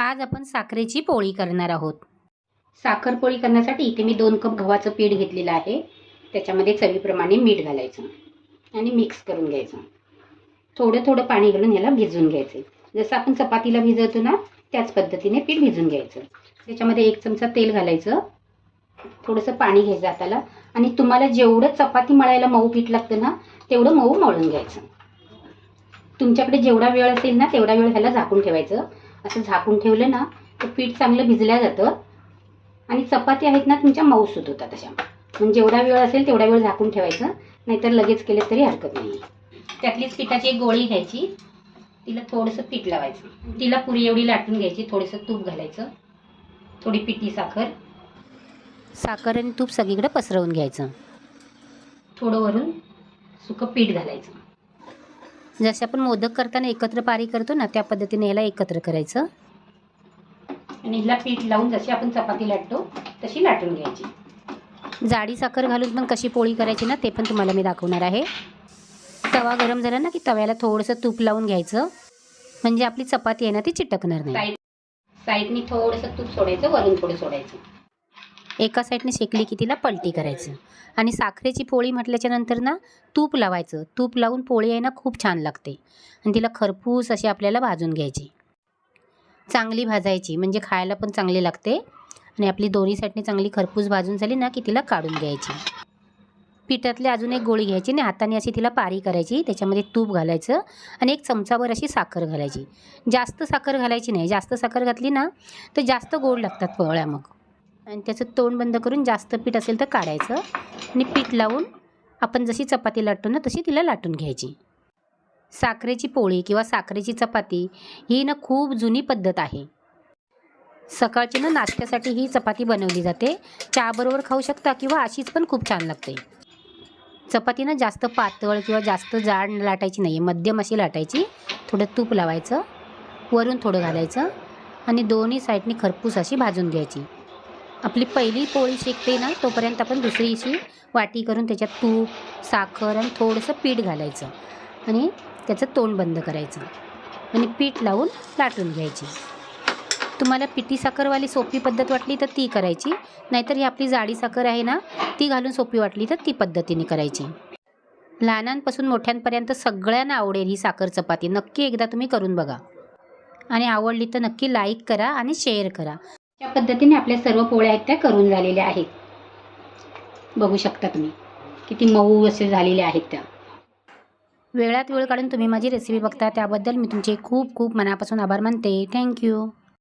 आज आपण साखरेची पोळी करणार आहोत. साखर पोळी करण्यासाठी इथे मी दोन कप गव्हाचं पीठ घेतलेलं आहे. त्याच्यामध्ये चवीप्रमाणे मीठ घालायचं आणि मिक्स करून घ्यायचं. थोडं थोडं पाणी घालून ह्याला भिजून घ्यायचं. जसं आपण चपातीला भिजवतो ना त्याच पद्धतीने पीठ भिजून घ्यायचं. त्याच्यामध्ये एक चमचा तेल घालायचं. थोडंसं पाणी घ्यायचं हाताला. आणि तुम्हाला जेवढं चपाती मळायला मऊ पीठ लागतं ना तेवढं मऊ मळून घ्यायचं. तुमच्याकडे जेवढा वेळ असेल ना तेवढा वेळ ह्याला झाकून ठेवायचं. असं झाकून ठेवलं ना तर पीठ चांगलं भिजल्या जातं. आणि चपाती आहेत ना तुमच्या मऊसूत होतात अशा म्हणजे जेवढा वेळ असेल तेवढा वेळ झाकून ठेवायचं. नाहीतर लगेच केलं तरी हरकत नाही. त्यातलीच पिठाची एक गोळी घ्यायची. तिला थोडंसं पीठ लावायचं. तिला पुरी एवढी लाटून घ्यायची थोडंसं तूप घालायचं. थोडी पिठी साखर. साखर आणि तूप सगळीकडे पसरवून घ्यायचं. थोडं वरून सुकं पीठ घालायचं. जसे आपण मोदक करताना एकत्र पारी करतो ना त्या पद्धतीने याला एकत्र करायचं. आणि हिला पीठ लावून जशी आपण चपाती लाटतो तशी लाटून घ्यायची. जाडी साखर घालून पण कशी पोळी करायची ना ते पण तुम्हाला मी दाखवणार आहे. तवा गरम झाला ना की तव्याला थोडंसं तूप लावून घ्यायचं. म्हणजे आपली चपाती आहे ना ती चिटकणार नाही. साईड साईडनी थोडंसं तूप सोडायचं वरून थोडं सोडायचं. एका साईडने शेकली की तिला पलटी करायचं. आणि साखरेची पोळी म्हटल्याच्या नंतर ना तूप लावायचं. तूप लावून पोळी आहे ना खूप छान लागते. आणि तिला खरपूस अशी आपल्याला भाजून घ्यायची. चांगली भाजायची म्हणजे खायला पण चांगली लागते. आणि आपली दोन्ही साईडने चांगली खरपूस भाजून झाली ना की तिला काढून घ्यायची. पिठातली अजून एक गोळी घ्यायची आणि हाताने अशी तिला पारी करायची. त्याच्यामध्ये तूप घालायचं आणि एक चमचाभर अशी साखर घालायची. जास्त साखर घालायची नाही. जास्त साखर घातली ना तर जास्त गोड लागतात पोळ्या मग. आणि त्याचं तोंड बंद करून जास्त पीठ असेल तर काढायचं. आणि पीठ लावून आपण जशी चपाती लाटतो ना तशी तिला लाटून घ्यायची. साखरेची पोळी किंवा साखरेची चपाती ही ना खूप जुनी पद्धत आहे. सकाळची ना नाश्त्यासाठी ही चपाती बनवली जाते. चहाबरोबर खाऊ शकता किंवा अशीच पण खूप छान लागते. चपाती ना जास्त पातळ किंवा जास्त जाड लाटायची नाही आहे मध्यम अशी लाटायची. थोडं तूप लावायचं. वरून थोडं घालायचं. आणि दोन्ही साईडनी खरपूस अशी भाजून घ्यायची. आपली पहिली पोळी शेकते ना तोपर्यंत आपण दुसरीची वाटी करून त्याच्यात तूप साखर आणि थोडंसं पीठ घालायचं आणि त्याचं तोंड बंद करायचं आणि पीठ लावून लाटून घ्यायची. तुम्हाला पिठी साखरवाली सोपी पद्धत वाटली तर ती करायची नाहीतर ही आपली जाडी साखर आहे ना ती घालून सोपी वाटली तर ती पद्धतीने करायची. लहानांपासून मोठ्यांपर्यंत सगळ्यांना आवडेल ही साखर चपाती नक्की एकदा तुम्ही करून बघा. आणि आवडली तर नक्की लाईक करा आणि शेअर करा. या पद्धतीने आपल्या सर्व पोळ्या आहेत त्या करून झालेल्या आहेत. बघू शकता तुम्ही. किती मऊ असे झालेल्या आहेत त्या. वेळात वेळ काढून तुम्ही माझी रेसिपी बघता त्याबद्दल मी तुमचे खूप खूप मनापासून आभार मानते. थँक्यू